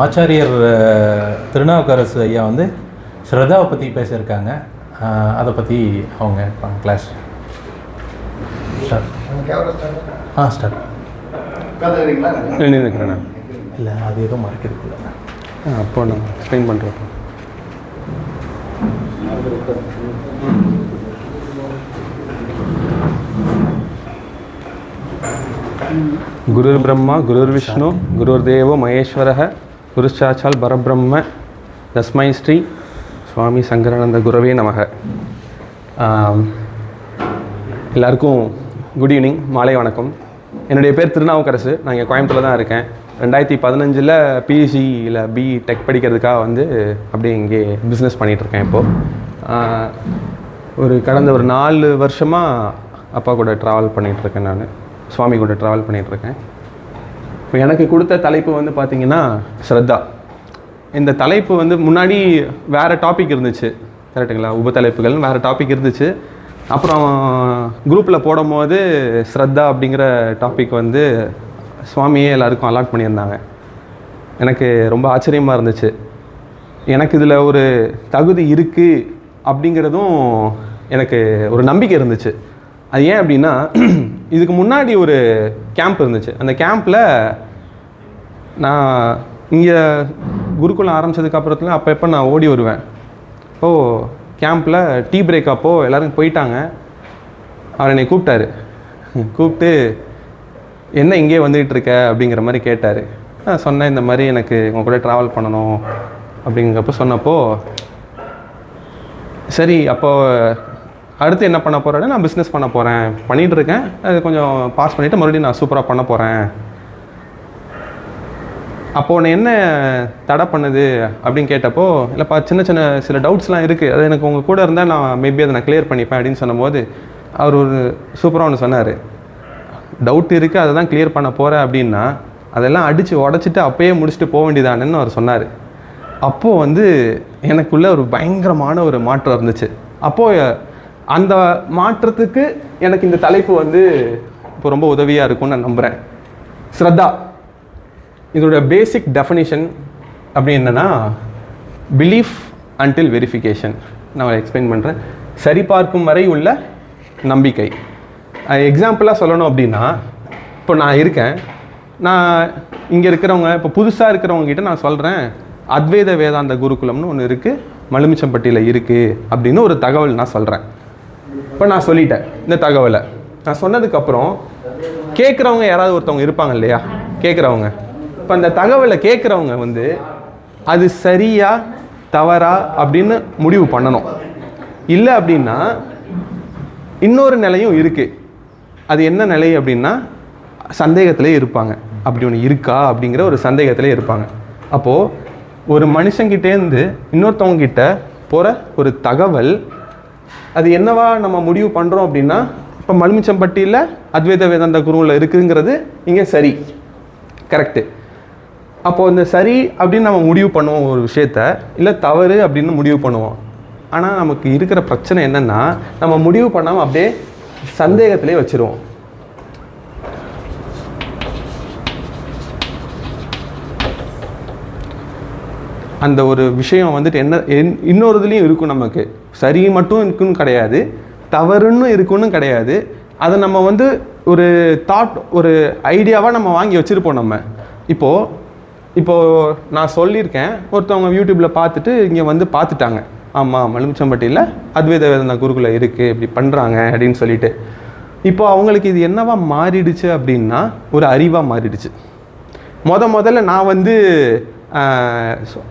ஆச்சாரியர் திருநாவுக்கரசு ஐயா வந்து ஸ்ரதாவை பற்றி பேசியிருக்காங்க. அதை பற்றி அவங்க கிளாஸ் ஸ்டார்ட் ஆ ஸ்டார்ட் நின்றுக்கிறேன் நான். இல்லை அது எதுவும் மறைக்கிறதுக்குள்ள. ஆ, அப்போ நான் எக்ஸ்பிளைன் பண்ணுறேன் குருர் பிரம்மா குருர் விஷ்ணு குருர் தேவோ மகேஸ்வரः குருசாட்சால் பரபிரம்ம தஸ்மை ஸ்ரீ சுவாமி சங்கரானந்த குரவே நமக எல்லாருக்கும் குட் ஈவினிங் மாலை வணக்கம். என்னுடைய பேர் திருநாவுக்கரசு. நான் இங்கே கோயம்புத்தூரில் தான் இருக்கேன். ரெண்டாயிரத்தி பதினஞ்சில் பிஎஸ்சியில் பி டெக் படிக்கிறதுக்காக வந்து அப்படியே இங்கே பிஸ்னஸ் பண்ணிகிட்ருக்கேன் இப்போது uh, ஒரு கடந்த ஒரு நாலு வருஷமாக அப்பா கூட ட்ராவல் பண்ணிகிட்ருக்கேன் நான். சுவாமி கூட ட்ராவல் பண்ணிகிட்ருக்கேன் இப்போ எனக்கு கொடுத்த தலைப்பு வந்து பார்த்தீங்கன்னா ஸ்ரத்தா. இந்த தலைப்பு வந்து முன்னாடி வேறு டாபிக் இருந்துச்சு. கரெக்டுங்களா உபதலைப்புகள் வேறு டாபிக் இருந்துச்சு. அப்புறம் குரூப்பில் போடும்போது ஸ்ரத்தா அப்படிங்கிற டாபிக் வந்து சுவாமியே எல்லாருக்கும் அலாட் பண்ணியிருந்தாங்க. எனக்கு ரொம்ப ஆச்சரியமாக இருந்துச்சு. எனக்கு இதில் ஒரு தகுதி இருக்குது அப்படிங்கிறதும் எனக்கு ஒரு நம்பிக்கை இருந்துச்சு. அது ஏன் அப்படின்னா இதுக்கு முன்னாடி ஒரு கேம்ப் இருந்துச்சு. அந்த கேம்பில் நான் இங்கே குருகுலம் ஆரம்பித்ததுக்கு அப்புறத்துல அப்போ எப்போ நான் ஓடி வருவேன். ஓ கேம்பில் டீ பிரேக் அப்போ எல்லோரும் போயிட்டாங்க. அவர் என்னை கூப்பிட்டாரு. கூப்பிட்டு என்ன இங்கே வந்துகிட்டு இருக்க? அப்படிங்கிற மாதிரி கேட்டார். நான் சொன்னேன் இந்த மாதிரி எனக்கு உங்கள் கூட ட்ராவல் பண்ணணும். அப்படிங்கிறப்ப சொன்னப்போ சரி அப்போ அடுத்து என்ன பண்ண போகிறேன்னா நான் பிஸ்னஸ் பண்ண போகிறேன் பண்ணிகிட்டு இருக்கேன். அது கொஞ்சம் பாஸ் பண்ணிவிட்டு மறுபடியும் நான் சூப்பராக பண்ண போகிறேன் அப்போ உன்னை என்ன தடை பண்ணுது அப்படின்னு கேட்டப்போ இல்லைப்பா சின்ன சின்ன சில டவுட்ஸ்லாம் இருக்குது அது எனக்கு உங்கள் கூட இருந்தால் நான் மேபி அதை நான் கிளியர் பண்ணிப்பேன் அப்படின்னு சொன்னபோது அவர் ஒரு சூப்பராக ஒன்று சொன்னார். டவுட் இருக்குது அதை தான் கிளியர் பண்ண போகிறேன் அப்படின்னா அதெல்லாம் அடித்து உடச்சிட்டு அப்பயே முடிச்சுட்டு போக வேண்டியதானேன்னு அவர் சொன்னார். அப்போது வந்து எனக்குள்ளே ஒரு பயங்கரமான ஒரு மாற்றம் இருந்துச்சு. அப்போது அந்த மாற்றத்துக்கு எனக்கு இந்த தலைப்பு வந்து இப்போ ரொம்ப உதவியாக இருக்கும்னு நான் நம்புகிறேன் ஸ்ரத்தா இதோட பேசிக் டெஃபனிஷன் அப்படி என்னன்னா பிலீஃப் அன்டில் வெரிஃபிகேஷன் நான் எக்ஸ்பிளைன் பண்ணுறேன் சரிபார்க்கும் வரை உள்ள நம்பிக்கை. எக்ஸாம்பிளாக சொல்லணும் அப்படின்னா இப்போ நான் இருக்கேன். நான் இங்கே இருக்கிறவங்க இப்போ புதுசாக இருக்கிறவங்ககிட்ட நான் சொல்கிறேன் அத்வைத வேதாந்த குருகுலம்னு ஒன்று இருக்குது மலுமிச்சம்பட்டியில் இருக்குது அப்படின்னு ஒரு தகவல் நான் சொல்கிறேன் இப்போ நான் சொல்லிட்டேன் இந்த தகவலை. நான் சொன்னதுக்கப்புறம் கேட்குறவங்க யாராவது ஒருத்தவங்க இருப்பாங்க இல்லையா? கேட்குறவங்க. இப்போ அந்த தகவலை கேட்குறவங்க வந்து அது சரியா தவறா அப்படின்னு முடிவு பண்ணணும். இல்லை அப்படின்னா இன்னொரு நிலையும் இருக்குது அது என்ன நிலை அப்படின்னா சந்தேகத்திலே இருப்பாங்க. அப்படி ஒன்று இருக்கா அப்படிங்கிற ஒரு சந்தேகத்திலே இருப்பாங்க. அப்போது ஒரு மனுஷங்கிட்டேருந்து இன்னொருத்தவங்க கிட்ட போகிற ஒரு தகவல் அது என்னவா நம்ம முடிவு பண்ணுறோம் அப்படின்னா இப்போ மலுமிச்சம்பட்டியில் அத்வைத வேதாந்த குருவில் இருக்குங்கிறது இங்கே சரி. கரெக்டு அப்போது இந்த சரி அப்படின்னு நம்ம முடிவு பண்ணுவோம் ஒரு விஷயத்த இல்லை தவறு அப்படின்னு முடிவு பண்ணுவோம். ஆனால் நமக்கு இருக்கிற பிரச்சனை என்னென்னா நம்ம முடிவு பண்ணாமல் அப்படியே சந்தேகத்திலே வச்சுருவோம். அந்த ஒரு விஷயம் வந்துட்டு என்ன என்- இன்னொரு இதுலேயும் இருக்கும் நமக்கு. சரி மட்டும் இருக்குன்னு கிடையாது தவறுன்னு இருக்குன்னு கிடையாது. அதை நம்ம வந்து ஒரு தாட் ஒரு ஐடியாவாக நம்ம வாங்கி வச்சுருப்போம் நம்ம. இப்போது இப்போது நான் சொல்லியிருக்கேன் ஒருத்தவங்க யூடியூப்பில் பார்த்துட்டு இங்கே வந்து பார்த்துட்டாங்க. ஆமாம் மலுமிச்சம்பட்டியில் அத்வைத வேதாந்த குருகுல இருக்குது இப்படி பண்ணுறாங்க அப்படின்னு சொல்லிட்டு. இப்போ அவங்களுக்கு இது என்னவா மாறிடுச்சு அப்படின்னா ஒரு அறிவாக மாறிடுச்சு. முத முதல்ல நான் வந்து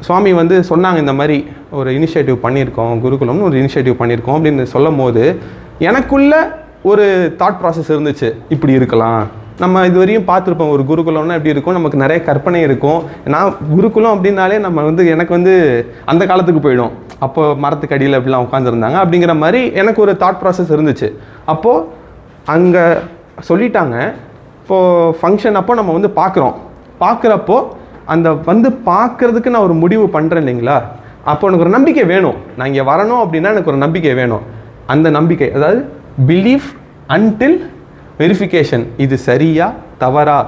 சுவாமி வந்து சொன்னாங்க இந்த மாதிரி ஒரு இனிஷியேட்டிவ் பண்ணியிருக்கோம் குருகுலம்னு ஒரு இனிஷியேட்டிவ் பண்ணியிருக்கோம் அப்படின்னு சொல்லும் போது எனக்குள்ள ஒரு தாட் ப்ராசஸ் இருந்துச்சு. இப்படி இருக்கலாம். நம்ம இதுவரையும் பார்த்துருப்போம் ஒரு குருகுலம்னா எப்படி இருக்கும்? நமக்கு நிறைய கற்பனை இருக்கும். நான் குருகுலம் அப்படின்னாலே நம்ம வந்து எனக்கு வந்து அந்த காலத்துக்கு போயிடும். அப்போ மரத்துக்கு அடியில் அப்படிலாம் உட்காந்துருந்தாங்க அப்படிங்கிற மாதிரி எனக்கு ஒரு தாட் ப்ராசஸ் இருந்துச்சு. அப்போது அங்கே சொல்லிட்டாங்க. இப்போது ஃபங்க்ஷன் அப்போ நம்ம வந்து பார்க்குறோம். பார்க்குறப்போ அந்த வந்து பார்க்குறதுக்கு நான் ஒரு முடிவு பண்ணுறேன் இல்லைங்களா? அப்போ எனக்கு ஒரு நம்பிக்கை வேணும். நான் இங்கே வரணும் அப்படின்னா எனக்கு ஒரு நம்பிக்கை வேணும். அந்த நம்பிக்கை அதாவது பிலீஃப் அன்டில் வெரிஃபிகேஷன் இது சரியா தவறா?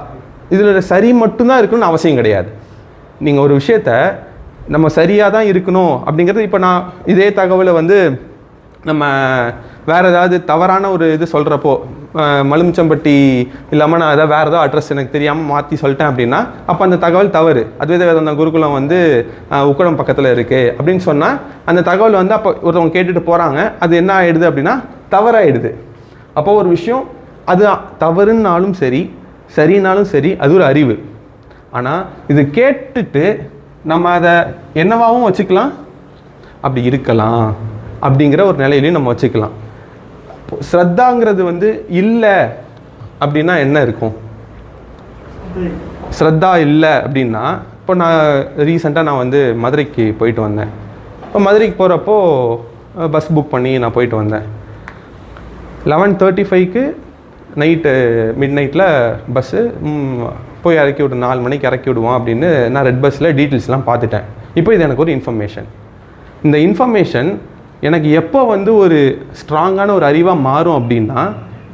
இதில் சரி மட்டும்தான் இருக்கணும்னு அவசியம் கிடையாது. நீங்கள் ஒரு விஷயத்த நம்ம சரியாக தான் இருக்கணும் அப்படிங்கிறது இப்போ நான் இதே தகவலை வந்து நம்ம வேறு ஏதாவது தவறான ஒரு இது சொல்கிறப்போ மலுமிச்சம்பட்டி இல்லாமல் நான் ஏதாவது வேறு ஏதாவது அட்ரஸ் எனக்கு தெரியாமல் மாற்றி சொல்லிட்டேன் அப்படின்னா அப்போ அந்த தகவல் தவறு. அத்வைத வேதாந்த குருகுலம் வந்து உக்கடம் பக்கத்தில் இருக்குது அப்படின்னு சொன்னால் அந்த தகவல் வந்து அப்போ ஒருத்தவங்க கேட்டுட்டு போகிறாங்க அது என்ன ஆகிடுது அப்படின்னா தவறாயிடுது. அப்போ ஒரு விஷயம் அது தவறுனாலும் சரி சரினாலும் சரி அது ஒரு அறிவு. ஆனால் இது கேட்டுட்டு நம்ம அதை என்னவாகவும் வச்சுக்கலாம். அப்படி இருக்கலாம். அப்படிங்கிற ஒரு நிலையிலையும் நம்ம வச்சுக்கலாம். ஸ்ரத்தாங்கிறது வந்து இல்லை அப்படின்னா என்ன இருக்கும்? ஸ்ரத்தா இல்லை அப்படின்னா இப்போ நான் ரீசெண்டாக நான் வந்து மதுரைக்கு போயிட்டு வந்தேன். இப்போ மதுரைக்கு போகிறப்போ பஸ் புக் பண்ணி நான் போயிட்டு வந்தேன். லெவன் தேர்ட்டி ஃபைவ்க்கு நைட்டு மிட் நைட்டில் பஸ்ஸு போய் இறக்கி விடு நாலு மணிக்கு இறக்கி விடுவோம் அப்படின்னு நான் ரெட் பஸ்ஸில் டீட்டெயில்ஸ்லாம் பார்த்துட்டேன். இப்போ இது எனக்கு ஒரு இன்ஃபர்மேஷன் இந்த இன்ஃபர்மேஷன் எனக்கு எப்போ வந்து ஒரு ஸ்ட்ராங்கான ஒரு அறிவாக மாறும் அப்படின்னா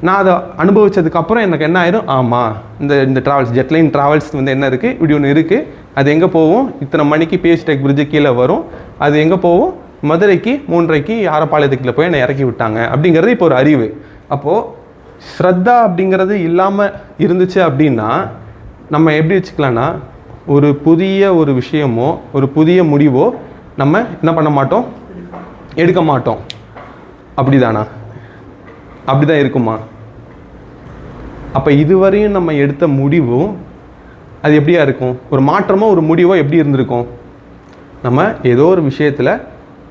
நான் அதை அனுபவிச்சதுக்கப்புறம் எனக்கு என்ன ஆயிரும்? ஆமாம் இந்த இந்த ட்ராவல்ஸ் ஜெட்லைன் ட்ராவல்ஸ் வந்து என்ன இருக்குது இப்படி ஒன்று இருக்குது அது எங்கே போகும்? இத்தனை மணிக்கு பிஎஸ் டெக் பிரிட்ஜு கீழே வரும். அது எங்கே போகும்? மதுரைக்கு மூன்றரைக்கு ஆரப்பாளையத்துக்குள்ள போய் என்னை இறக்கி விட்டாங்க. அப்படிங்கிறது இப்போ ஒரு அறிவு. அப்போது ஸ்ரத்தா அப்படிங்கிறது இல்லாமல் இருந்துச்சு அப்படின்னா நம்ம எப்படி வச்சுக்கலாம்னா ஒரு புதிய ஒரு விஷயமோ ஒரு புதிய முடிவோ நம்ம என்ன பண்ண மாட்டோம்? எடுக்க மாட்டோம். அப்படிதானா? அப்படிதான் இருக்குமா? அப்போ இதுவரையும் நம்ம எடுத்த முடிவும் அது எப்படியா இருக்கும்? ஒரு மாற்றமோ ஒரு முடிவோ எப்படி இருந்திருக்கும்? நம்ம ஏதோ ஒரு விஷயத்தில்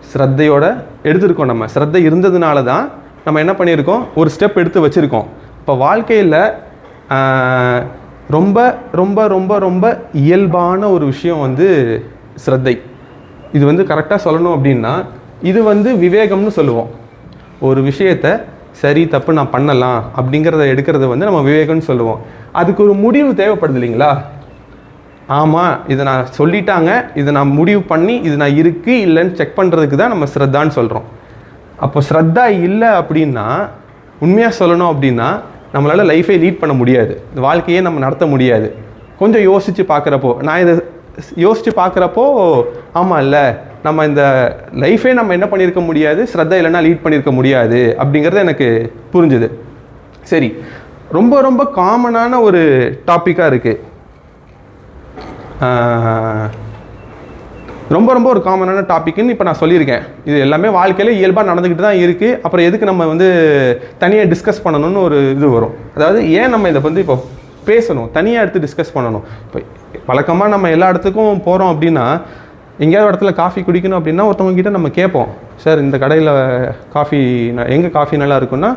ஸ்ரத்தையோட எடுத்திருக்கோம் நம்ம. ஸ்ரத்தை இருந்ததுனால தான் நம்ம என்ன பண்ணியிருக்கோம்? ஒரு ஸ்டெப் எடுத்து வச்சுருக்கோம். இப்போ வாழ்க்கையில் ரொம்ப ரொம்ப ரொம்ப ரொம்ப இயல்பான ஒரு விஷயம் வந்து ஸ்ரத்தை. இது வந்து கரெக்டாக சொல்லணும் அப்படின்னா இது வந்து விவேகம்னு சொல்லுவோம். ஒரு விஷயத்த சரி தப்பு நான் பண்ணலாம் அப்படிங்கிறத எடுக்கிறத வந்து நம்ம விவேகம்னு சொல்லுவோம். அதுக்கு ஒரு முடிவு தேவைப்படுது இல்லைங்களா? ஆமாம் இதை நான் சொல்லிட்டாங்க இதை நான் முடிவு பண்ணி இது நான் இருக்கு இல்லைன்னு செக் பண்ணுறதுக்கு தான் நம்ம ஸ்ரத்தான்னு சொல்கிறோம் அப்போ ஸ்ரத்தா இல்லை அப்படின்னா உண்மையாக சொல்லணும் அப்படின்னா நம்மளால் லைஃபை லீட் பண்ண முடியாது. இந்த வாழ்க்கையே நம்ம நடத்த முடியாது. கொஞ்சம் யோசித்து பார்க்குறப்போ நான் இதை யோசித்து பார்க்குறப்போ ஆமாம் இல்லை நம்ம இந்த லைஃபே நம்ம என்ன பண்ணியிருக்க முடியாது? ஸ்ரத்தா இல்லைன்னா லீட் பண்ணியிருக்க முடியாது அப்படிங்கிறது எனக்கு புரிஞ்சுது. சரி ரொம்ப ரொம்ப காமனான ஒரு டாப்பிக்காக இருக்குது ரொம்ப ரொம்ப ஒரு காமனான டாப்பிக்குன்னு இப்போ நான் சொல்லியிருக்கேன். இது எல்லாமே வாழ்க்கையில் இயல்பாக நடந்துக்கிட்டு தான் இருக்குது அப்புறம் எதுக்கு நம்ம வந்து தனியாக டிஸ்கஸ் பண்ணணும்னு ஒரு இது வரும். அதாவது ஏன் நம்ம இதை வந்து இப்போ பேசணும்? தனியாக எடுத்து டிஸ்கஸ் பண்ணணும். இப்போ வழக்கமாக நம்ம எல்லா இடத்துக்கும் போகிறோம் அப்படின்னா எங்கேயாவது இடத்துல காஃபி குடிக்கணும் அப்படின்னா ஒருத்தவங்க கிட்ட நம்ம கேட்போம். சார் இந்த கடையில் காஃபி எங்கே காஃபி நல்லா இருக்குன்னா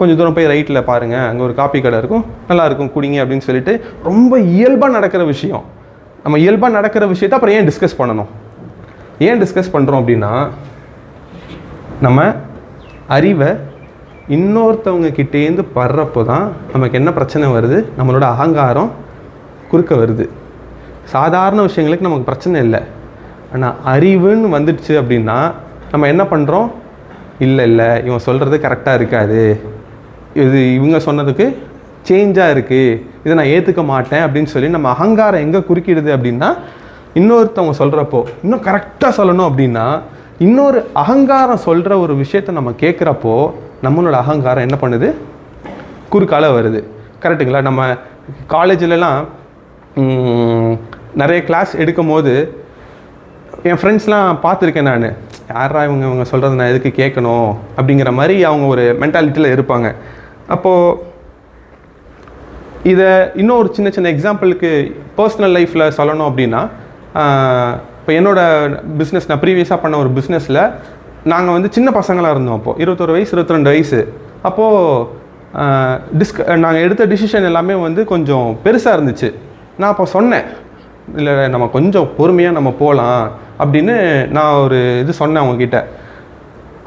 கொஞ்சம் தூரம் போய் ரைட்டில் பாருங்கள் அங்கே ஒரு காஃபி கடை இருக்கும். நல்லா இருக்கும் குடிங்க அப்படின்னு சொல்லிட்டு ரொம்ப இயல்பாக நடக்கிற விஷயம். நம்ம இயல்பாக நடக்கிற விஷயத்தை அப்புறம் ஏன் டிஸ்கஸ் பண்ணணும்? ஏன் டிஸ்கஸ் பண்ணுறோம் அப்படின்னா நம்ம அறிவை இன்னொருத்தவங்க கிட்டேருந்து படுறப்போ தான் நமக்கு என்ன பிரச்சனை வருது? நம்மளோட அகங்காரம் குறுக்க வருது. சாதாரண விஷயங்களுக்கு நமக்கு பிரச்சனை இல்லை. ஆனால் அறிவுன்னு வந்துடுச்சு அப்படின்னா நம்ம என்ன பண்ணுறோம் இல்லை இல்லை இவன் சொல்கிறது கரெக்டாக இருக்காது. இது இவங்க சொன்னதுக்கு சேஞ்சாக இருக்குது இதை நான் ஏற்றுக்க மாட்டேன் அப்படின்னு சொல்லி நம்ம அகங்காரம் எங்கே குறுக்கிடுது அப்படின்னா இன்னொருத்தவங்க சொல்கிறப்போ இன்னும் கரெக்டாக சொல்லணும் அப்படின்னா இன்னொரு அகங்காரம் சொல்கிற ஒரு விஷயத்த நம்ம கேட்குறப்போ நம்மளோட அகங்காரம் என்ன பண்ணுது? குறுக்கால வருது. கரெக்டுங்களா நம்ம காலேஜிலலாம் நிறைய கிளாஸ் எடுக்கும் போது என் ஃப்ரெண்ட்ஸ்லாம் பார்த்துருக்கேன் நான். யாரா இவங்க? இவங்க சொல்கிறது நான் எதுக்கு கேட்கணும் அப்படிங்கிற மாதிரி அவங்க ஒரு மென்டாலிட்டியில் இருப்பாங்க. அப்போது இதை இன்னும் ஒரு சின்ன சின்ன எக்ஸாம்பிளுக்கு பர்சனல் லைஃப்பில் சொல்லணும் அப்படின்னா இப்போ என்னோட பிஸ்னஸ் நான் ப்ரீவியஸாக பண்ண ஒரு பிஸ்னஸில் நாங்கள் வந்து சின்ன பசங்களாக இருந்தோம் அப்போது இருபத்தொரு வயசு இருபத்திரெண்டு வயசு. அப்போது டிஸ்க நாங்கள் எடுத்த டிசிஷன் எல்லாமே வந்து கொஞ்சம் பெருசாக இருந்துச்சு. நான் அப்போ சொன்னேன் இல்லை நம்ம கொஞ்சம் பொறுமையாக நம்ம போகலாம் அப்படின்னு நான் ஒரு இது சொன்னேன் அவங்கக்கிட்ட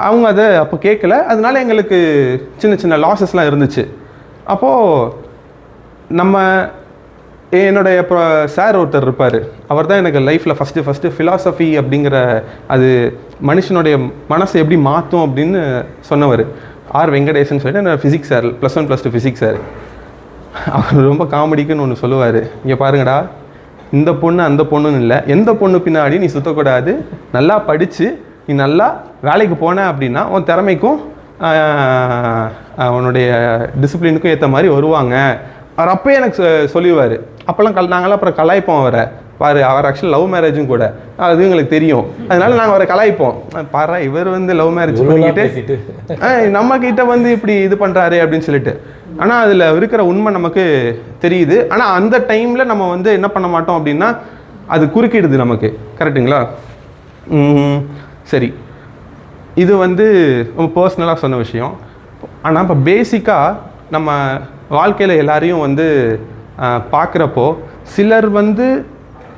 அவங்க அதை அப்போ கேட்கல. அதனால எங்களுக்கு சின்ன சின்ன லாஸஸ்லாம் இருந்துச்சு. அப்போது நம்ம என்னுடைய இப்போ சார் ஒருத்தர் இருப்பார். அவர் தான் எனக்கு லைஃப்பில் ஃபஸ்ட்டு ஃபஸ்ட்டு ஃபிலாசபி அப்படிங்கிற அது மனுஷனுடைய மனசை எப்படி மாற்றும் அப்படின்னு சொன்னவர். ஆர். வெங்கடேசன் சொல்லிட்டு நான் physics sir plus one plus two physics sir அவர் ரொம்ப காமெடிக்குன்னு ஒன்று சொல்லுவார். இங்கே பாருங்கடா. இந்த பொண்ணு அந்த பொண்ணுன்னு இல்லை. எந்த பொண்ணு பின்னாடி நீ சுற்றக்கூடாது நல்லா படித்து நீ நல்லா வேலைக்கு போன அப்படின்னா உன் திறமைக்கும் உன்னுடைய டிசிப்ளினுக்கும் ஏற்ற மாதிரி வருவாங்க. அவர் அப்பயே எனக்கு சொல்லிடுவார். அப்போல்லாம் கல் நாங்களாம் அப்புறம் கலாய்ப்போம் அவரை. பாரு அவர் ஆக்சுவலி லவ் மேரேஜும் கூட. அது எங்களுக்கு தெரியும். அதனால நாங்கள் அவரை கலாய்ப்போம். பாரு இவர் வந்து லவ் மேரேஜ் பண்ணிக்கிட்டு நம்ம கிட்ட வந்து இப்படி இது பண்றாரு அப்படின்னு சொல்லிட்டு. ஆனால் அதில் இருக்கிற உண்மை நமக்கு தெரியுது. ஆனால் அந்த டைமில் நம்ம வந்து என்ன பண்ண மாட்டோம் அப்படின்னா அது குறுக்கிடுது நமக்கு. கரெக்ட்டுங்களா? சரி. இது வந்து ரொம்ப பர்சனலாக சொன்ன விஷயம். ஆனால் இப்போ பேசிக்காக நம்ம வாழ்க்கையில் எல்லாரையும் வந்து பார்க்குறப்போ சிலர் வந்து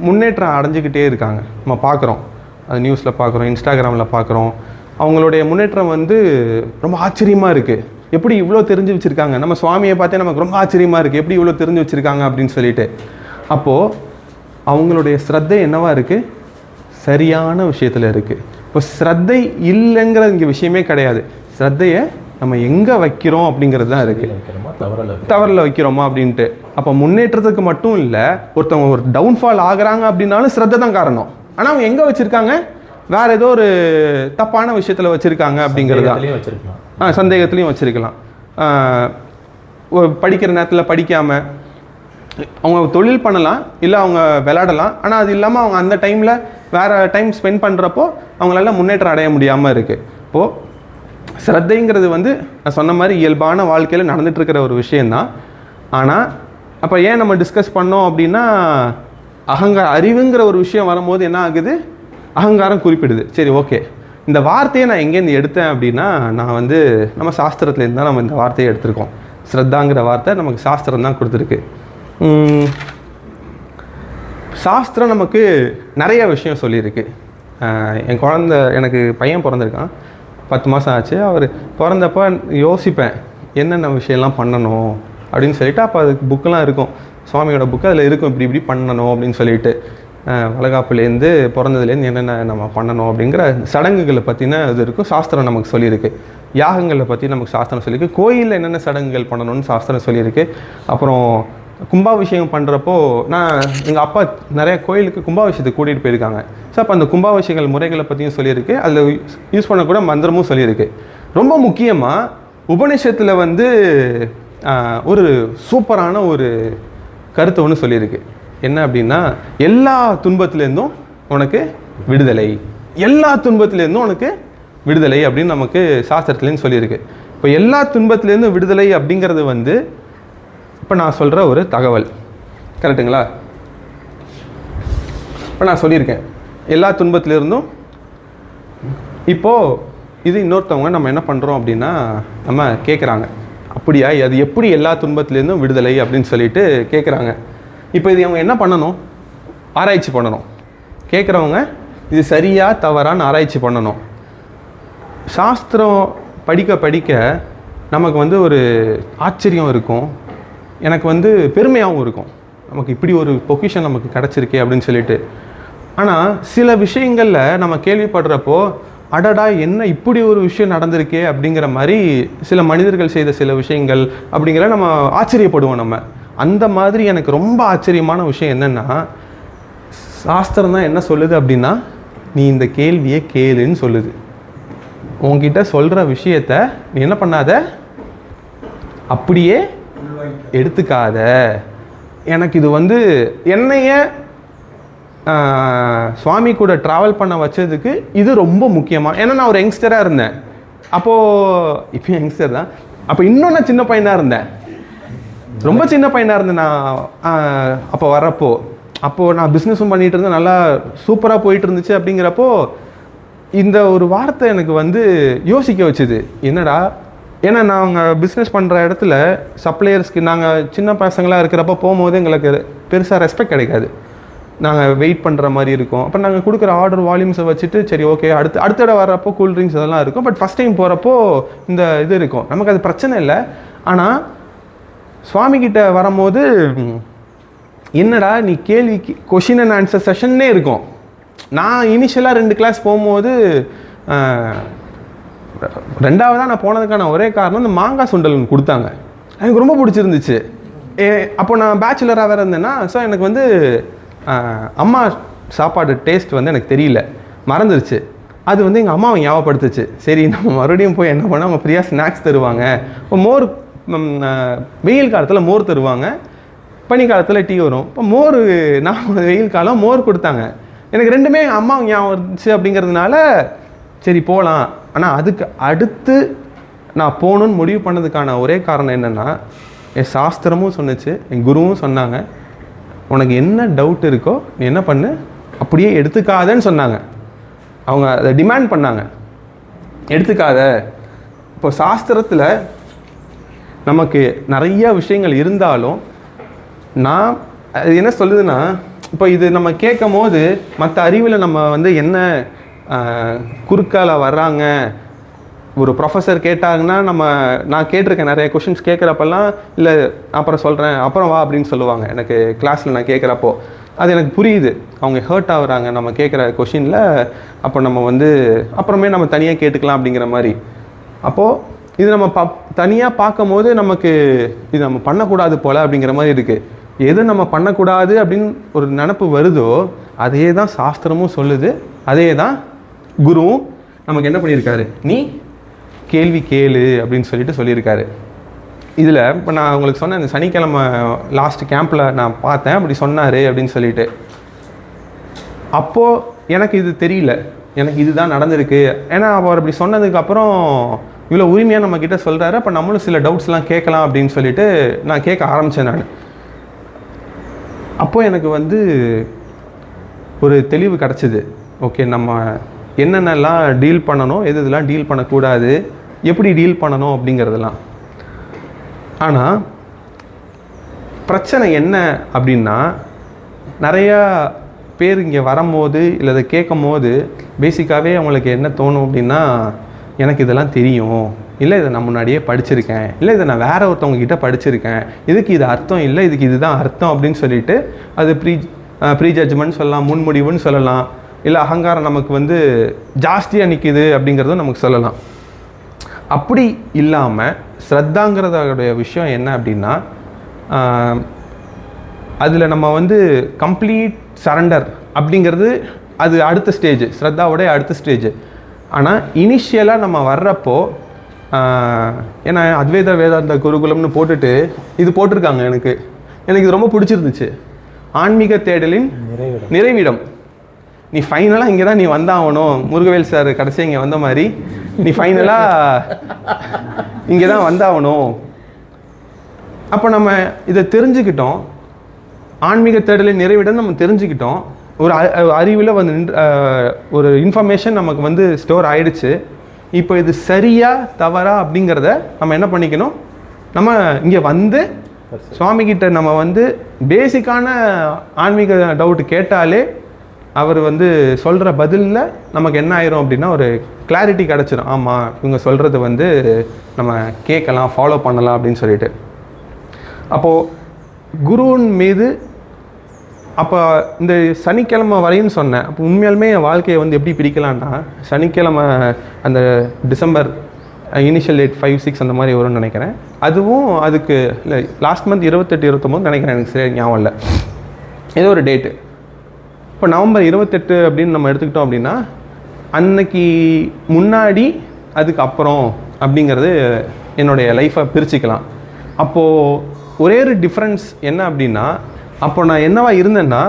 முன்னேற்றம் அடைஞ்சிக்கிட்டே இருக்காங்க. நம்ம பார்க்குறோம் அது நியூஸில் பார்க்குறோம் இன்ஸ்டாகிராமில் பார்க்குறோம் அவங்களுடைய முன்னேற்றம் வந்து ரொம்ப ஆச்சரியமாக இருக்குது எப்படி இவ்வளோ தெரிஞ்சு வச்சுருக்காங்க? நம்ம சுவாமியை பார்த்தே நமக்கு ரொம்ப ஆச்சரியமாக இருக்குது எப்படி இவ்வளோ தெரிஞ்சு வச்சுருக்காங்க அப்படின்னு சொல்லிட்டு. அப்போது அவங்களுடைய ஸ்ரத்தை என்னவாக இருக்குது சரியான விஷயத்தில் இருக்குது இப்போ ஸ்ரத்தை இல்லைங்கிற இங்கே விஷயமே கிடையாது. ஸ்ரத்தையை நம்ம எங்கே வைக்கிறோம் அப்படிங்கிறது தான் இருக்குது தவறில் வைக்கிறோமா அப்படின்ட்டு. அப்போ முன்னேற்றத்துக்கு மட்டும் இல்லை ஒருத்தவங்க ஒரு டவுன்ஃபால் ஆகுறாங்க அப்படின்னாலும் ஸ்ரத்தை தான் காரணம். ஆனால் அவங்க எங்கே வச்சுருக்காங்க? வேற ஏதோ ஒரு தப்பான விஷயத்தில் வச்சுருக்காங்க அப்படிங்கிறது தான். சந்தேகத்துலையும் சந்தேகத்துலேயும் வச்சுருக்கலாம். படிக்கிற நேரத்தில் படிக்காமல் அவங்க தொழில் பண்ணலாம் இல்லை அவங்க விளாடலாம் ஆனால் அது இல்லாமல் அவங்க அந்த டைமில் வேறு டைம் ஸ்பெண்ட் பண்ணுறப்போ அவங்களால முன்னேற்றம் அடைய முடியாமல் இருக்குது இப்போது ஸ்ரத்தைங்கிறது வந்து நான் சொன்ன மாதிரி இயல்பான வாழ்க்கையில் நடந்துகிட்ருக்கிற இருக்கிற ஒரு விஷயந்தான் ஆனால் அப்போ ஏன் நம்ம டிஸ்கஸ் பண்ணோம் அப்படின்னா அகங்கார அறிவுங்கிற ஒரு விஷயம் வரும்போது என்ன ஆகுது? அகங்காரம் குறிப்பிடுது. சரி ஓகே இந்த வார்த்தையை நான் எங்கேருந்து எடுத்தேன் அப்படின்னா நான் வந்து நம்ம சாஸ்திரத்துலேருந்து தான் நம்ம இந்த வார்த்தையை எடுத்திருக்கோம். ஸ்ரத்தாங்கிற வார்த்தை நமக்கு சாஸ்திரம் தான் கொடுத்துருக்கு. சாஸ்திரம் நமக்கு நிறைய விஷயம் சொல்லியிருக்கு. என் குழந்த எனக்கு பையன் பிறந்திருக்கான். பத்து மாதம் ஆச்சு. அவர் பிறந்தப்ப யோசிப்பேன் என்னென்ன விஷயம்லாம் பண்ணணும் அப்படின்னு சொல்லிட்டு அப்போ அதுக்கு புக்கெலாம் இருக்கும். சுவாமியோட புக்கு அதில் இருக்கும் இப்படி இப்படி பண்ணணும் அப்படின்னு சொல்லிட்டு. வளகாப்புலேருந்து பிறந்ததுலேருந்து என்னென்ன நம்ம பண்ணணும் அப்படிங்கிற சடங்குகளை பற்றின இது இருக்கும் சாஸ்திரம் நமக்கு சொல்லியிருக்கு. யாகங்களை பற்றி நமக்கு சாஸ்திரம் சொல்லியிருக்கு. கோயிலில் என்னென்ன சடங்குகள் பண்ணணும்னு சாஸ்திரம் சொல்லியிருக்கு. அப்புறம் கும்பாபிஷேகம் பண்ணுறப்போ நான் எங்கள் அப்பா நிறைய கோயிலுக்கு கும்பாபிஷேகத்துக்கு கூட்டிகிட்டு போயிருக்காங்க. ஸோ அப்போ அந்த கும்பாபிஷேகங்கள் முறைகளை பற்றியும் சொல்லியிருக்கு. அதில் யூஸ் பண்ணக்கூட மந்திரமும் சொல்லியிருக்கு. ரொம்ப முக்கியமாக உபநிஷத்தில் வந்து ஒரு சூப்பரான ஒரு கருத்தை ஒன்று சொல்லியிருக்கு. என்ன அப்படின்னா எல்லா துன்பத்திலேருந்தும் உனக்கு விடுதலை. எல்லா துன்பத்திலேருந்தும் உனக்கு விடுதலை அப்படின்னு நமக்கு சாஸ்திரத்துலேருந்து சொல்லியிருக்கு. இப்போ எல்லா துன்பத்திலேருந்தும் விடுதலை அப்படிங்கிறது வந்து இப்போ நான் சொல்கிற ஒரு தகவல். கரெக்டுங்களா இப்போ நான் சொல்லியிருக்கேன். எல்லா துன்பத்திலேருந்தும் இப்போது இது இன்னொருத்தவங்க நம்ம என்ன பண்ணுறோம் அப்படின்னா நம்ம கேட்குறாங்க அப்படியா அது எப்படி எல்லா துன்பத்திலேருந்தும் விடுதலை அப்படின்னு சொல்லிட்டு கேட்குறாங்க இப்போ இது அவங்க என்ன பண்ணணும்? ஆராய்ச்சி பண்ணணும். கேட்குறவங்க இது சரியாக தவறான்னு ஆராய்ச்சி பண்ணணும். சாஸ்திரம் படிக்க படிக்க நமக்கு வந்து ஒரு ஆச்சரியம் இருக்கும். எனக்கு வந்து பெருமையாகவும் இருக்கும். நமக்கு இப்படி ஒரு பொக்கிஷன் நமக்கு கிடச்சிருக்கே அப்படின்னு சொல்லிட்டு. ஆனால் சில விஷயங்களில் நம்ம கேள்விப்படுறப்போ அடடா என்ன இப்படி ஒரு விஷயம் நடந்திருக்கே அப்படிங்கிற மாதிரி சில மனிதர்கள் செய்த சில விஷயங்கள் அப்படிங்கிற நம்ம ஆச்சரியப்படுவோம் நம்ம. அந்த மாதிரி எனக்கு ரொம்ப ஆச்சரியமான விஷயம் என்னென்னா சாஸ்திரம் தான் என்ன சொல்லுது அப்படின்னா நீ இந்த கேள்வியை கேளுன்னு சொல்லுது. உங்ககிட்ட சொல்கிற விஷயத்த நீ என்ன பண்ணாத? அப்படியே எடுத்துக்காத. எனக்கு இது வந்து என்னைய சுவாமி கூட ட்ராவல் பண்ண வச்சதுக்கு இது ரொம்ப முக்கியமாக ஏன்னா நான் ஒரு யங்ஸ்டராக இருந்தேன். அப்போது இப்போ யங்ஸ்டர் தான். அப்போ இன்னும் நான் சின்ன பையனாக இருந்தேன். ரொம்ப சின்ன பையனாக இருந்தேன் நான் அப்போ வரப்போ அப்போது நான் பிஸ்னஸும் பண்ணிகிட்டு இருந்தேன். நல்லா சூப்பராக போயிட்டு இருந்துச்சு அப்படிங்கிறப்போ இந்த ஒரு வார்த்தை எனக்கு வந்து யோசிக்க வச்சுது. என்னடா? ஏன்னா நாங்கள் பிஸ்னஸ் பண்ணுற இடத்துல சப்ளையர்ஸ்க்கு நாங்கள் சின்ன பசங்களாக இருக்கிறப்ப போகும்போது எங்களுக்கு பெருசாக ரெஸ்பெக்ட் கிடைக்காது. நாங்கள் வெயிட் பண்ணுற மாதிரி இருக்கும். அப்போ நாங்கள் கொடுக்குற ஆர்டர் வால்யூம்ஸை வச்சுட்டு சரி ஓகே அடுத்து அடுத்த இடம் வர்றப்போ கூல் ட்ரிங்க்ஸ் அதெல்லாம் இருக்கும். பட் ஃபஸ்ட் டைம் போகிறப்போ இந்த இது இருக்கும். நமக்கு அது பிரச்சனை இல்லை. ஆனால் சுவாமிகிட்ட வரும்போது என்னடா நீ கேள்வி கொஷின் அண்ட் ஆன்சர் செஷன்னே இருக்கும். நான் இனிஷியலாக ரெண்டு கிளாஸ் போகும்போது ரெண்டாவதாக நான் போனதுக்கான ஒரே காரணம் இந்த மாங்காய் சுண்டல் கொடுத்தாங்க. எனக்கு ரொம்ப பிடிச்சிருந்துச்சு. ஏ அப்போ நான் பேச்சுலராக வேறு இருந்தேன்னா ஸோ எனக்கு வந்து அம்மா சாப்பாடு டேஸ்ட் வந்து எனக்கு தெரியல. மறந்துருச்சு. அது வந்து எங்கள் அம்மாவை ஞாபகப்படுத்துச்சு. சரி நம்ம மறுபடியும் போய் என்ன பண்ணால் அவங்க ஃப்ரீயாக ஸ்நாக்ஸ் தருவாங்க. இப்போ மோர் வெயில் காலத்தில் மோர் தருவாங்க. பனி காலத்தில் டீ வரும். இப்போ மோர் நான் வெயில் காலம் மோர் கொடுத்தாங்க. எனக்கு ரெண்டுமே அம்மா ஞாபகம் இருந்துச்சு அப்படிங்கிறதுனால சரி போகலாம் ஆனால் அதுக்கு அடுத்து நான் போகணுன்னு முடிவு பண்ணதுக்கான ஒரே காரணம் என்னென்னா என் சாஸ்திரமும் சொன்னுச்சு. என் குருவும் சொன்னாங்க. உனக்கு என்ன டவுட் இருக்கோ நீ என்ன பண்ணு? அப்படியே எடுத்துக்காதன்னு சொன்னாங்க. அவங்க அதை டிமாண்ட் பண்ணாங்க. எடுத்துக்காத. இப்போ சாஸ்திரத்தில் நமக்கு நிறைய விஷயங்கள் இருந்தாலும் நான் அது என்ன சொல்லுதுன்னா இப்போ இது நம்ம கேட்கும் போது மற்ற அறிவில் நம்ம வந்து என்ன குறுக்கால வர்றாங்க? ஒரு ப்ரொஃபஸர் கேட்டாங்கன்னா நம்ம நான் கேட்டிருக்கேன் நிறைய கொஷின்ஸ் கேட்குறப்பெல்லாம் இல்லை அப்புறம் சொல்கிறேன் அப்புறம் வா அப்படின்னு சொல்லுவாங்க. எனக்கு கிளாஸில் நான் கேட்குறப்போ. அது எனக்கு புரியுது. அவங்க ஹர்ட் ஆகுறாங்க நம்ம கேட்குற கொஷினில் அப்போ நம்ம வந்து அப்புறமே நம்ம தனியாக கேட்டுக்கலாம் அப்படிங்கிற மாதிரி. அப்போது இது நம்ம ப தனியாக பார்க்கும்போது நமக்கு இது நம்ம பண்ணக்கூடாது போல் அப்படிங்கிற மாதிரி இருக்குது எது நம்ம பண்ணக்கூடாது அப்படின்னு ஒரு நினப்பு வருதோ அதே தான் சாஸ்திரமும் சொல்லுது. அதே தான் குருவும் நமக்கு என்ன பண்ணியிருக்காரு? நீ கேள்வி கேளு அப்படின்னு சொல்லிட்டு சொல்லியிருக்காரு. இதில் இப்போ நான் உங்களுக்கு சொன்னேன் இந்த சனிக்கிழமை லாஸ்ட் கேம்பில் நான் பார்த்தேன். அப்படி சொன்னார் அப்படின்னு சொல்லிட்டு. அப்போது எனக்கு இது தெரியல. எனக்கு இதுதான் நடந்திருக்கு. ஏன்னா அவர் அப்படி சொன்னதுக்கப்புறம் இவ்வளோ உரிமையாக நம்ம கிட்ட சொல்கிறாரு அப்போ நம்மளும் சில டவுட்ஸ்லாம் கேட்கலாம் அப்படின்னு சொல்லிட்டு நான் கேட்க ஆரம்பித்தேன் நான். அப்போது எனக்கு வந்து ஒரு தெளிவு கிடச்சிது. ஓகே நம்ம என்னென்னலாம் டீல் பண்ணணும் எது இதெல்லாம் டீல் பண்ணக்கூடாது எப்படி டீல் பண்ணணும் அப்படிங்கிறதெல்லாம். ஆனால் பிரச்சனை என்ன அப்படின்னா நிறையா பேர் இங்கே வரும்போது இல்லை அதை கேட்கும் போது பேசிக்காகவே அவங்களுக்கு என்ன தோணும் அப்படின்னா எனக்கு இதெல்லாம் தெரியும். இல்லை இதை நான் முன்னாடியே படிச்சிருக்கேன். இல்லை இதை நான் வேற ஒருத்தவங்ககிட்ட படிச்சிருக்கேன். இதுக்கு இது அர்த்தம் இல்லை இதுக்கு இதுதான் அர்த்தம் அப்படின்னு சொல்லிட்டு அது ப்ரீ ப்ரீ ஜட்ஜ்மெண்ட் சொல்லலாம் முன்முடிவுன்னு சொல்லலாம். இல்லை அகங்காரம் நமக்கு வந்து ஜாஸ்தியாக நிற்கிது அப்படிங்கிறதும் நமக்கு சொல்லலாம். அப்படி இல்லாமல் ஸ்ரத்தாங்கிறதோடைய விஷயம் என்ன அப்படின்னா அதில் நம்ம வந்து கம்ப்ளீட் சரண்டர் அப்படிங்கிறது அது அடுத்த ஸ்டேஜ். ஸ்ரத்தாவுடைய அடுத்த ஸ்டேஜ். ஆனால் இனிஷியலாக நம்ம வர்றப்போ ஏன்னா அத்வைத வேதாந்த குருகுலம்னு போட்டுட்டு இது போட்டிருக்காங்க எனக்கு. எனக்கு இது ரொம்ப பிடிச்சிருந்துச்சு. ஆன்மீக தேடலின் நிறைவிடம். நிறைவிடம். நீ ஃபைனலாக இங்கே தான் நீ வந்தாகணும். முருகவேல் சார் கடைசி இங்கே வந்த மாதிரி. நீ ஃபைனலாக இங்கே தான் வந்தாகணும். அப்போ நம்ம இதை தெரிஞ்சுக்கிட்டோம். ஆன்மீக தேடலின் நிறைவிடம் நம்ம தெரிஞ்சுக்கிட்டோம். ஒரு அறிவில் வந்து ஒரு இன்ஃபர்மேஷன் நமக்கு வந்து ஸ்டோர் ஆயிடுச்சு. இப்போ இது சரியா தவறா அப்படிங்கிறத நம்ம என்ன பண்ணிக்கணும்? நம்ம இங்கே வந்து சுவாமிகிட்ட நம்ம வந்து பேசிக்கான ஆன்மீக டவுட் கேட்டாலே அவர் வந்து சொல்கிற பதிலில் நமக்கு என்ன ஆயிரும் அப்படின்னா ஒரு கிளாரிட்டி கிடச்சிரும். ஆமாம் இவங்க சொல்கிறது வந்து நம்ம கேட்கலாம் ஃபாலோ பண்ணலாம் அப்படின்னு சொல்லிட்டு. அப்போது குருவின் மீது அப்போ இந்த சனிக்கிழமை வரையும் சொன்னேன். அப்போ உண்மையாலுமே என் வாழ்க்கையை வந்து எப்படி பிரிக்கலான்னா சனிக்கிழமை அந்த December initial date five six அந்த மாதிரி வரும்னு நினைக்கிறேன். அதுவும் அதுக்கு இல்லை லாஸ்ட் மந்த் இருபத்தெட்டு இருபத்தொம்போது நினைக்கிறேன் எனக்கு சரி ஞாபகம் இல்லை. ஏதோ ஒரு டேட்டு இப்போ நவம்பர் இருபத்தெட்டு அப்படின்னு நம்ம எடுத்துக்கிட்டோம் அப்படின்னா அன்னைக்கு முன்னாடி அதுக்கு அப்புறம் அப்படிங்கிறது என்னுடைய லைஃப்பை பிரிச்சுக்கலாம். அப்போது ஒரே ஒரு டிஃப்ரென்ஸ் என்ன அப்படின்னா அப்போ நான் என்னவா இருந்தேன்னா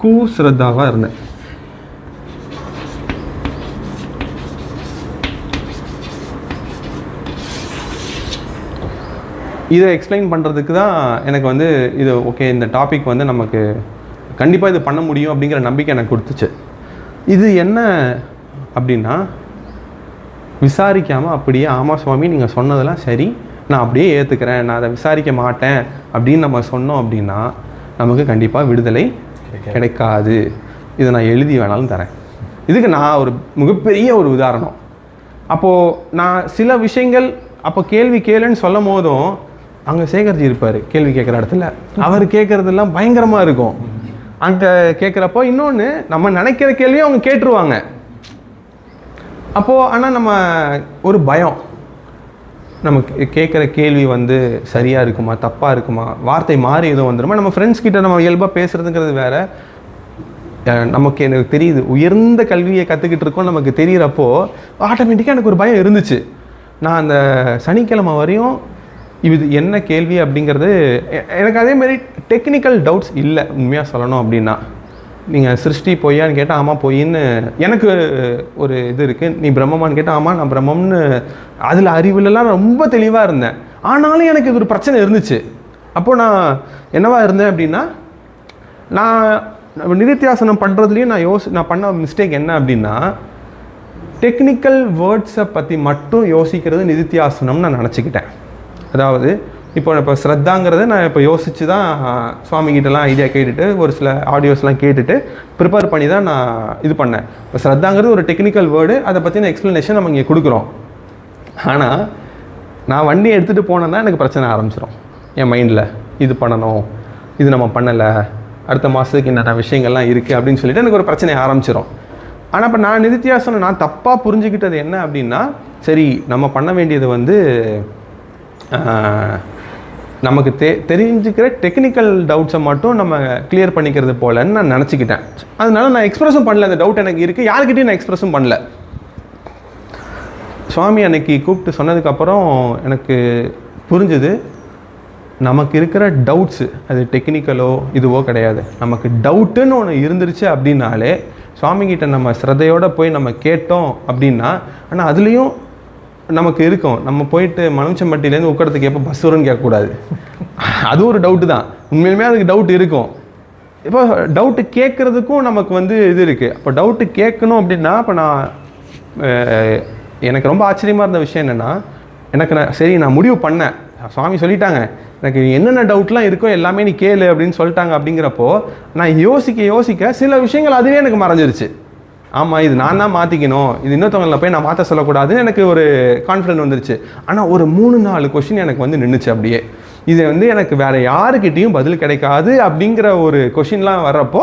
கூ ஸ்ரத்தாவாக இருந்தேன். இதை எக்ஸ்பிளைன் பண்ணுறதுக்கு தான் எனக்கு வந்து இது ஓகே இந்த டாபிக் வந்து நமக்கு கண்டிப்பாக இது பண்ண முடியும் அப்படிங்கிற நம்பிக்கை எனக்கு கொடுத்துச்சு. இது என்ன அப்படின்னா விசாரிக்காமல் அப்படியே ஆமாம் சுவாமி நீங்கள் சொன்னதெல்லாம் சரி நான் அப்படியே ஏற்றுக்கிறேன் நான் அதை விசாரிக்க மாட்டேன் அப்படின்னு நம்ம சொன்னோம் அப்படின்னா நமக்கு கண்டிப்பாக விடுதலை கிடைக்காது. இதை நான் எழுதி வேணாலும் தரேன். இதுக்கு நான் ஒரு மிகப்பெரிய ஒரு உதாரணம். அப்போது நான் சில விஷயங்கள் அப்போ கேள்வி கேளுன்னு சொல்லும் போதும் அங்கே சேகர்ஜி இருப்பார் கேள்வி கேட்குற இடத்துல. அவர் கேட்குறதெல்லாம் பயங்கரமாக இருக்கும். அங்கே கேட்குறப்போ இன்னொன்று நம்ம நினைக்கிற கேள்வியும் அவங்க கேட்டுருவாங்க. அப்போது ஆனால் நம்ம ஒரு பயம். நமக்கு கேட்குற கேள்வி வந்து சரியாக இருக்குமா தப்பாக இருக்குமா வார்த்தை மாறி எதுவும் வந்துடுமா நம்ம ஃப்ரெண்ட்ஸ் கிட்ட நம்ம இயல்பாக பேசுகிறதுங்கிறது வேறு. நமக்கு எனக்கு தெரியுது உயர்ந்த கல்வியை கற்றுக்கிட்டு இருக்கோம் நமக்கு தெரிகிறப்போ ஆட்டோமேட்டிக்காக எனக்கு ஒரு பயம் இருந்துச்சு. நான் அந்த சனிக்கிழமை வரையும் இது என்ன கேள்வி அப்படிங்கிறது எனக்கு அதேமாரி டெக்னிக்கல் டவுட்ஸ் இல்லை உண்மையாக சொல்லணும் அப்படின்னா. நீங்கள் சிருஷ்டி பொய்யான்னு கேட்டால் ஆமாம் பொய்ன்னு எனக்கு ஒரு இது இருக்குது நீ பிரம்மமான்னு கேட்டால் ஆமாம் நான் பிரம்மம்னு அதில் அறிவுலலாம் ரொம்ப தெளிவாக இருந்தேன். ஆனாலும் எனக்கு இது ஒரு பிரச்சனை இருந்துச்சு. அப்போது நான் என்னவா இருந்தேன் அப்படின்னா நான் நிதித்தியாசனம் பண்ணுறதுலேயும் நான் யோசி நான் பண்ண மிஸ்டேக் என்ன அப்படின்னா டெக்னிக்கல் வேர்ட்ஸை பற்றி மட்டும் யோசிக்கிறது நிதித்தியாசனம்னு நான் நினச்சிக்கிட்டேன். அதாவது இப்போ இப்போ ஸ்ரத்தாங்கிறத நான் இப்போ யோசித்து தான் சுவாமிகிட்டலாம் ஐடியா கேட்டுட்டு ஒரு சில ஆடியோஸ்லாம் கேட்டுட்டு ப்ரிப்பேர் பண்ணி தான் நான் இது பண்ணேன். இப்போ ஸ்ரத்தாங்கிறது ஒரு டெக்னிக்கல் வேர்டு அதை பற்றின எக்ஸ்ப்ளனேஷன் நம்ம இங்கே கொடுக்குறோம். ஆனால் நான் வண்டி எடுத்துகிட்டு போனேன்னா எனக்கு பிரச்சனை ஆரம்பிச்சிடும் என் மைண்டில் இது பண்ணணும் இது நம்ம பண்ணலை அடுத்த மாதத்துக்கு என்னென்ன விஷயங்கள்லாம் இருக்குது அப்படின்னு சொல்லிட்டு எனக்கு ஒரு பிரச்சனை ஆரம்பிச்சிடும் ஆனால் இப்போ நான் நிதித்தியாசனம் நான் தப்பாக புரிஞ்சுக்கிட்டது என்ன அப்படின்னா சரி நம்ம பண்ண வேண்டியது வந்து நமக்கு தெ தெரிஞ்சுக்கிற டெக்னிக்கல் டவுட்ஸை மட்டும் நம்ம கிளியர் பண்ணிக்கிறது போலன்னு நான் நினச்சிக்கிட்டேன். அதனால நான் எக்ஸ்பிரஸும் பண்ணல. அந்த டவுட் எனக்கு இருக்குது யாருக்கிட்டையும் நான் எக்ஸ்பிரஸும் பண்ணல. சுவாமி அன்னைக்கு கூப்பிட்டு சொன்னதுக்கப்புறம் எனக்கு புரிஞ்சுது. நமக்கு இருக்கிற டவுட்ஸு அது டெக்னிக்கலோ இதுவோ கிடையாது. நமக்கு டவுட்டுன்னு ஒன்று இருந்துருச்சு அப்படின்னாலே சுவாமிகிட்ட நம்ம ஸ்ரத்தையோடு போய் நம்ம கேட்டோம் அப்படின்னா ஆனால் அதுலேயும் நமக்கு இருக்கும். நம்ம போயிட்டு மணச்சம்பட்டியிலேருந்து உட்கறதுக்கு எப்போ பஸ் வரும்னு கேட்கக்கூடாது. அது ஒரு டவுட்டு தான். உண்மையிலுமே அதுக்கு டவுட் இருக்கும். இப்போ டவுட்டு கேட்குறதுக்கும் நமக்கு வந்து இது இருக்குது அப்போ டவுட்டு கேட்கணும் அப்படின்னா இப்போ நான் எனக்கு ரொம்ப ஆச்சரியமாக இருந்த விஷயம் என்னென்னா எனக்கு நான் சரி நான் முடிவு பண்ணேன். சுவாமி சொல்லிட்டாங்க எனக்கு என்னென்ன டவுட்லாம் இருக்கோ எல்லாமே நீ கேளு அப்படின்னு சொல்லிட்டாங்க அப்படிங்கிறப்போ நான் யோசிக்க யோசிக்க சில விஷயங்கள் அதுவே எனக்கு மறைஞ்சிருச்சு. ஆமாம் இது நான் தான் மாற்றிக்கணும் இது இன்னொருத்தவங்களை போய் நான் மாற்ற சொல்லக்கூடாதுன்னு எனக்கு ஒரு கான்ஃபிடென்ட் வந்துருச்சு. ஆனால் ஒரு மூணு நாலு கொஷின் எனக்கு வந்து நின்றுச்சு அப்படியே. இது வந்து எனக்கு வேறு யாருக்கிட்டேயும் பதில் கிடைக்காது அப்படிங்கிற ஒரு கொஷின்லாம் வர்றப்போ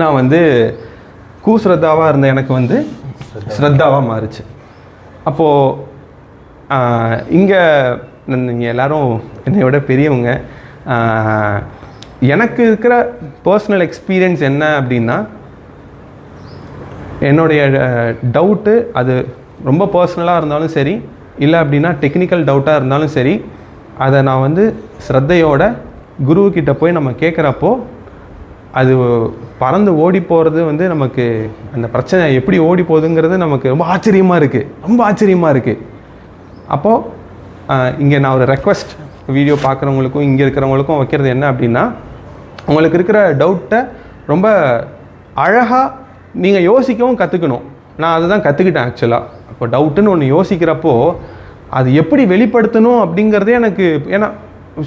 நான் வந்து கூஸ்ரத்தாவாக இருந்த எனக்கு வந்து ஸ்ரத்தாவாக மாறுச்சு. அப்போது இங்கே நீங்கள் எல்லோரும் என்னை விட பெரியவங்க. எனக்கு இருக்கிற பர்சனல் எக்ஸ்பீரியன்ஸ் என்ன அப்படின்னா என்னுடைய டவுட்டு அது ரொம்ப பர்சனலாக இருந்தாலும் சரி இல்லை அப்படின்னா டெக்னிக்கல் டவுட்டாக இருந்தாலும் சரி அதை நான் வந்து ஸ்ரத்தையோட குருவுக்கிட்ட போய் நம்ம கேட்குறப்போ அது பறந்து ஓடி போகிறது வந்து நமக்கு அந்த பிரச்சனை எப்படி ஓடி போகுதுங்கிறது நமக்கு ரொம்ப ஆச்சரியமாக இருக்குது ரொம்ப ஆச்சரியமாக இருக்குது அப்போது இங்கே நான் ஒரு ரெக்வஸ்ட் வீடியோ பார்க்குறவங்களுக்கும் இங்கே இருக்கிறவங்களுக்கும் வைக்கிறது என்ன அப்படின்னா உங்களுக்கு இருக்கிற டவுட்டை ரொம்ப அழகாக நீங்கள் யோசிக்கவும் கற்றுக்கணும் நான் அதை தான் கற்றுக்கிட்டேன் ஆக்சுவலாக அப்போ டவுட்டுன்னு ஒன்று யோசிக்கிறப்போ அது எப்படி வெளிப்படுத்தணும் அப்படிங்கிறதே எனக்கு ஏன்னா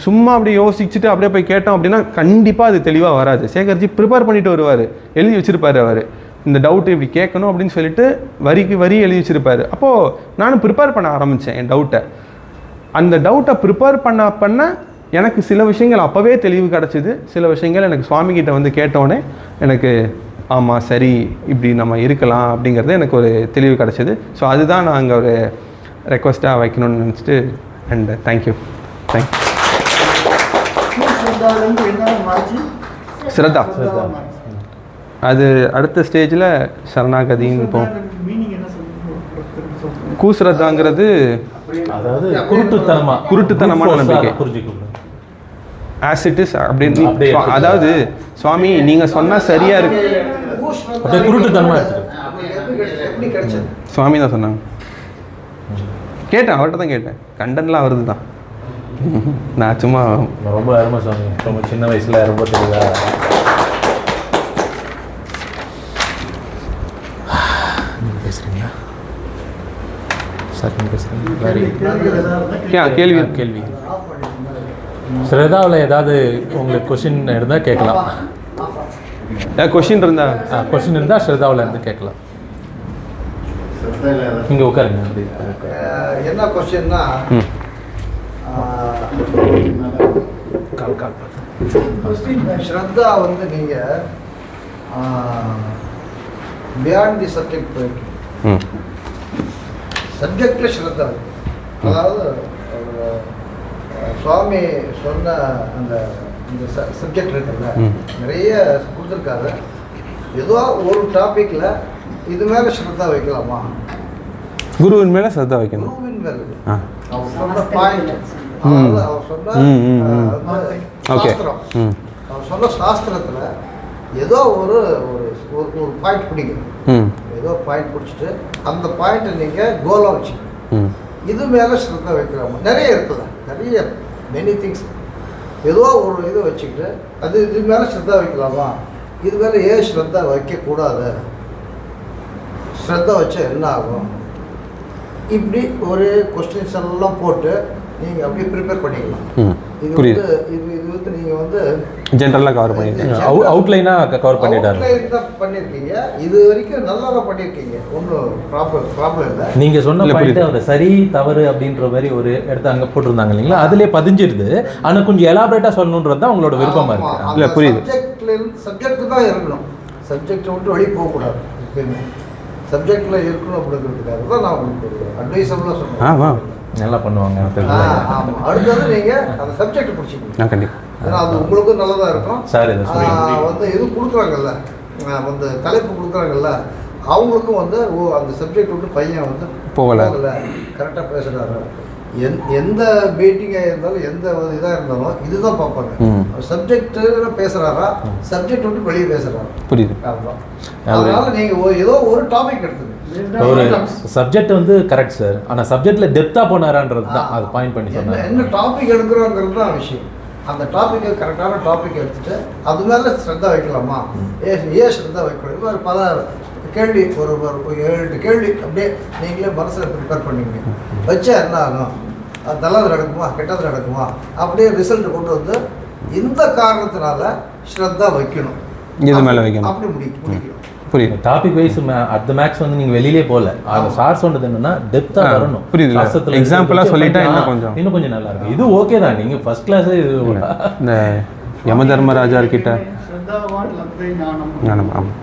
சும்மா அப்படி யோசிச்சுட்டு அப்படியே போய் கேட்டோம் அப்படின்னா கண்டிப்பாக அது தெளிவாக வராது. சேகர்ஜி ப்ரிப்பேர் பண்ணிட்டு வருவார். எழுதி வச்சுருப்பார் அவர். இந்த டவுட்டு இப்படி கேட்கணும் அப்படின்னு சொல்லிட்டு வரிக்கு வரி எழுதி வச்சுருப்பார். அப்போது நானும் ப்ரிப்பேர் பண்ண ஆரம்பித்தேன் என் டவுட்டை அந்த டவுட்டை ப்ரிப்பேர் பண்ண பண்ண எனக்கு சில விஷயங்கள் அப்போவே தெளிவு கிடச்சிது. சில விஷயங்கள் எனக்கு சுவாமிகிட்ட வந்து கேட்டோடனே எனக்கு ஆமாம் சரி இப்படி நம்ம இருக்கலாம் அப்படிங்கிறது எனக்கு ஒரு தெளிவு கிடச்சிது ஸோ அதுதான் நான் அங்கே ஒரு ரெக்வஸ்ட்டாக வைக்கணும்னு நினச்சிட்டு அண்ட் தேங்க்யூ தேங்க் மாற்றி. அது அடுத்த ஸ்டேஜில் சரணாகதின்னு சொல்லுங்க கூஸ்ரத்தாங்கிறது அதாவது குருட்டுத்தனமா குருட்டுத்தனமான நம்பிக்கை. புரிஞ்சுக்கணும் ஆஸ் இட் இஸ் அப்படின்னு அதாவது சுவாமி நீங்கள் சொன்னால் சரியாக இருக்கு. சுவாமி தான் சொன்னாங்க. கேட்டேன் அவர்கிட்ட தான் கேட்டேன். கண்டன்லாம் வருது தான். நான் சும்மா ரொம்ப அருமை சாமி ரொம்ப சின்ன வயசுல ரொம்ப தெளிவா நீங்க பேசுறீங்களா? சார் நீங்க பேசுறீங்க வேறு கே- கேள்வி. கேள்வி. ஸ்ரதாவில் ஏதாவது உங்களுக்கு கொஷின் இருந்தால் கேட்கலாம். கொஷின் இருந்தா? கொஷின் இருந்தால் ஸ்ரதாவில் இருந்து கேட்கலாம். இங்கே உட்காருங்க. என்ன கொஸ்டின்னா கால் கால் ஸ்ரத்தா வந்து நீங்க பியாண்ட் தி சப்ஜெக்ட் போயிட்டு. சப்ஜெக்ட்ல ஸ்ரத்தா அதாவது சுவாமி சொன்ன அந்த இந்த சப்ஜெக்ட் இருக்குல்ல. நிறைய கொடுத்துருக்காரு. ஏதோ ஒரு டாப்பிக்கில் இது மேலே ஸ்ரத்தா வைக்கலாமா? குருவின் மேலே சத்தா வைக்கணும். குருவின் மேலே. ஆ. அவர் சொன்ன பாயிண்ட் அவர் சொன்ன சாஸ்திரம். அவர் சொன்ன சாஸ்திரத்தில் ஏதோ ஒரு ஒரு ஒரு- ஒரு பாயிண்ட் பிடிங்க. ம். ஏதோ பாயிண்ட் பிடிச்சிட்டு அந்த பாயிண்ட்டை நீங்கள் கோலாக வச்சுக்கணும். இது மேலே ஸ்ரத்தா வைக்கலாமா? நிறைய இருக்குல்ல. நிறைய மெனி திங்ஸ் ஏதோ ஒரு இது வச்சுக்கிட்டு அது இது மேலே ஸ்ரத்தா வைக்கலாமா? இது மேலே ஏன் ஸ்ரத்தா வைக்கக்கூடாது? ஸ்ரத்தா வச்சா என்ன ஆகும்? இப்படி ஒரு கொஸ்டின்ஸ் எல்லாம் போட்டு நீங்கள் அப்படியே ப்ரிப்பேர் பண்ணிக்கலாம். புரியுது. இது வந்து நீங்கள் வந்து ஜென்ரலாக கவர் பண்ணியிருக்கேன் அவுட்லைனாக கவர் பண்ணிட்டாரு. பண்ணியிருக்கீங்க இது வரைக்கும் நல்லா தான் பண்ணியிருக்கீங்க ஒன்றும் ப்ராப்ளம் ப்ராப்ளம் இல்லை. நீங்க சொன்ன பாயிண்ட். அவர் சரி தவறு அப்படின்ற மாதிரி ஒரு இடத்த அங்க போட்டிருந்தாங்க இல்லைங்களா? அதுலயே பதிஞ்சிருது. ஆனா கொஞ்சம் எலாபரேட்டா சொல்லணுன்றது தான் உங்களோட விருப்பமா ஆமா, இருக்கு. இல்ல, புரியுது. சப்ஜெக்ட் தான் இருக்கணும். சப்ஜெக்டை விட்டு வெளியே போகக்கூடாது எப்பயுமே. சப்ஜெக்ட்ல இருக்கணும் அப்படிங்கிறதுக்காக தான் நான் உங்களுக்கு அட்வைசபிளாக ஆ, வா. நல்லா பண்ணுவாங்க அடுத்தது நீங்க அந்த சப்ஜெக்ட் பிடிச்சிக்கணும். நான் கண்டிப்பாக ஏன்னா அது உங்களுக்கும் நல்லதா இருக்கும். சார் வந்து இது கொடுக்குறாங்கல்ல. வந்து தலைப்பு கொடுக்குறாங்கல்ல. அவங்களுக்கும் வந்து ஓ அந்த சப்ஜெக்ட் விட்டு பையன் வந்து போகல. கரெக்டாக பேசுகிறாரு எந் எந்த மீட்டிங்காக இருந்தாலும் எந்த இதாக இருந்தாலும் இதுதான் பார்ப்பாங்க. ம். சப்ஜெக்ட் பேசுகிறாரா சப்ஜெக்ட் விட்டு வெளியே பேசுகிறாரா புரியுது. அதுதான் அதனால நீங்கள் ஏதோ ஒரு டாபிக் எடுத்துங்க. ஒரு சப்ஜெக்ட் வந்து கரெக்ட் சார் ஆனா சப்ஜெக்ட்ல டெப்தா போனாரான்றது தான். அது பாயிண்ட் பண்ணி சொன்னாங்க என்ன டாபிக் எடுக்கிறோங்கிறது தான் விஷயம். அந்த டாப்பிக்கை கரெக்டான டாபிக் எடுத்துட்டு அது மேலே ஸ்ரத்தா வைக்கலாமா? ஏ ஏன் ஸ்ரத்தா வைக்கணும் இது மாதிரி பல கேள்வி ஒரு ஒரு ஏழு கேள்வி அப்படியே நீங்களே மனசில் ப்ரிப்பேர் பண்ணிக்கணும் வச்சா என்ன ஆகும்? நல்லது நடக்குமா? கெட்டது நடக்குமா? அப்படியே ரிசல்ட் கொண்டு வந்து இந்த காரணத்தினால ஸ்ரத்தா வைக்கணும். இது மேலே வைக்கணும். அப்படி முடிக்கணும். புரியுது. Topic wise at the max வந்து நீங்க வெளியிலே போல அவங்க சார் சொன்னது என்னன்னா டெப்தா வரணும். புரியுது. கிளாஸ்ல எக்ஸாம்பிளா சொல்லிட்டா இன்னும் கொஞ்சம். இன்னும் கொஞ்சம் நல்லா இருக்கும். இது ஓகே தான். நீங்க ஃபர்ஸ்ட் கிளாஸ் இது இந்த யம தர்மராஜா கிட்ட ஞானம். ஆமாம்